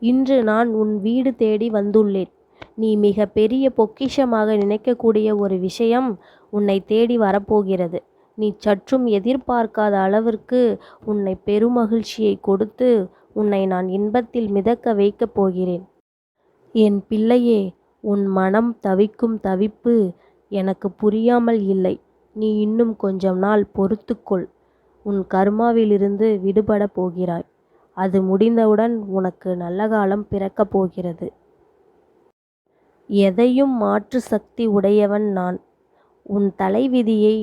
இன்று நான் உன் வீடு தேடி வந்துள்ளேன். நீ மிகப் பெரிய பொக்கிஷமாக நினைக்கக்கூடிய ஒரு விஷயம் உன்னை தேடி வரப்போகிறது. நீ சற்றும் எதிர்பார்க்காத அளவிற்கு உன்னை பெருமகிழ்ச்சியைக் கொடுத்து உன்னை நான் இன்பத்தில் மிதக்க வைக்கப் போகிறேன். என் பிள்ளையே உன் மனம் தவிக்கும் தவிப்பு எனக்கு புரியாமல் இல்லை. நீ இன்னும் கொஞ்சம் நாள் பொறுத்துக்கொள். உன் கர்மாவிலிருந்து விடுபடப் போகிறாய். அது முடிந்தவுடன் உனக்கு நல்ல காலம் பிறக்கப் போகிறது. எதையும் மாற்று சக்தி உடையவன் நான். உன் தலைவிதியை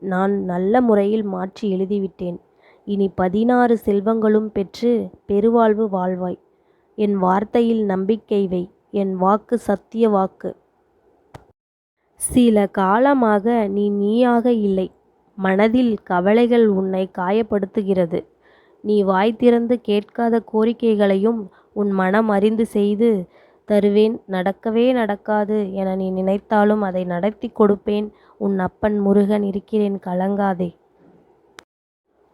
நான் நல்ல முறையில் மாற்றி எழுதிவிட்டேன். இனி பதினாறு செல்வங்களும் பெற்று பெருவாழ்வு வாழ்வாய். என் வார்த்தையில் நம்பிக்கை வை. என் வாக்கு சத்திய வாக்கு. சில காலமாக நீ நீயாக இல்லை. மனதில் கவலைகள் உன்னை காயப்படுத்துகிறது. நீ வாய் திறந்து கேட்காத கோரிக்கைகளையும் உன் மனம் அறிந்து செய்து தருவேன் நடக்கவே நடக்காது என நீ நினைத்தாலும் அதை நடத்திக் கொடுப்பேன் உன் அப்பன் முருகன் இருக்கிறேன் கலங்காதே.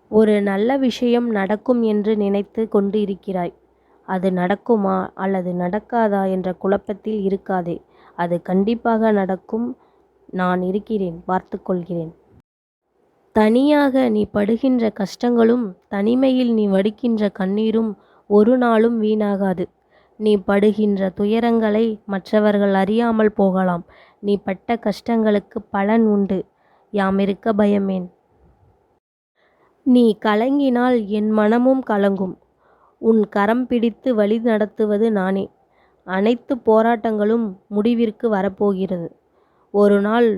ஒரு நல்ல விஷயம் நடக்கும் என்று நினைத்து கொண்டு இருக்கிறாய். அது நடக்குமா அல்லது நடக்காதா என்ற குழப்பத்தில் இருக்காதே. அது கண்டிப்பாக நடக்கும் நான் இருக்கிறேன் பார்த்துக்கொள்கிறேன் தனியாக நீ படுகின்ற கஷ்டங்களும் தனிமையில் நீ வடிக்கின்ற கண்ணீரும் ஒரு நாளும் வீணாகாது. நீ படுகின்ற துயரங்களை மற்றவர்கள் அறியாமல் போகலாம். நீ பட்ட கஷ்டங்களுக்கு பலன் உண்டு. யாமிருக்க பயமேன்? நீ கலங்கினால் என் மனமும் கலங்கும். உன் கரம் பிடித்து வழி நடத்துவது நானே. அனைத்து போராட்டங்களும் முடிவிற்கு வரப்போகிறது. ஒரு நாள்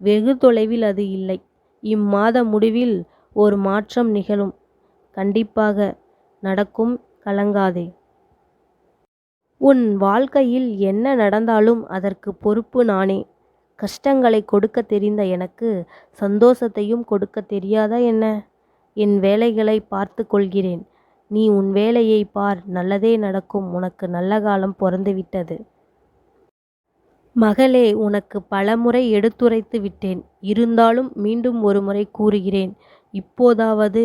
வெகு தொலைவில் அது இல்லை. இம்மாத முடிவில் ஒரு மாற்றம் நிகழும். கண்டிப்பாக நடக்கும் கலங்காதே. உன் வாழ்க்கையில் என்ன நடந்தாலும் அதற்கு பொறுப்பு நானே. கஷ்டங்களை கொடுக்கத் தெரிந்த எனக்கு சந்தோஷத்தையும் கொடுக்கத் தெரியாதா என்ன? என் வேலைகளை பார்த்து கொள்கிறேன். நீ உன் வேலையை பார் நல்லதே நடக்கும் உனக்கு நல்ல காலம் பிறந்துவிட்டது மகளே உனக்கு பலமுறை எடுத்துரைத்து விட்டேன். இருந்தாலும் மீண்டும் ஒருமுறை கூறுகிறேன். இப்போதாவது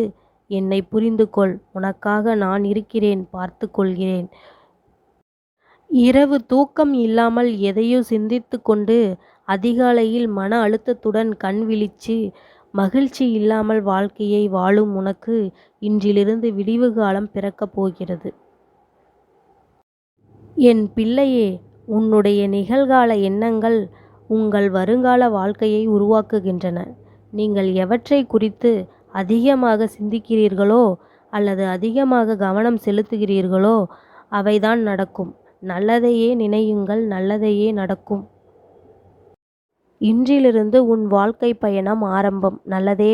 என்னை புரிந்து கொள். உனக்காக நான் இருக்கிறேன் பார்த்து கொள்கிறேன். இரவு தூக்கம் இல்லாமல் எதையோ சிந்தித்து கொண்டு அதிகாலையில் மன அழுத்தத்துடன் கண் விழிச்சு மகிழ்ச்சி இல்லாமல் வாழ்க்கையை வாழும் உனக்கு இன்றிலிருந்து விடிவு காலம் பிறக்கப் போகிறது. என் பிள்ளையே உன்னுடைய நிகழ்கால எண்ணங்கள் உங்கள் வருங்கால வாழ்க்கையை உருவாக்குகின்றன. நீங்கள் எவற்றை குறித்து அதிகமாக சிந்திக்கிறீர்களோ அல்லது அதிகமாக கவனம் செலுத்துகிறீர்களோ அவைதான் நடக்கும். நல்லதையே நினையுங்கள் நல்லதையே நடக்கும். இன்றிலிருந்து உன் வாழ்க்கை பயணம் ஆரம்பம். நல்லதே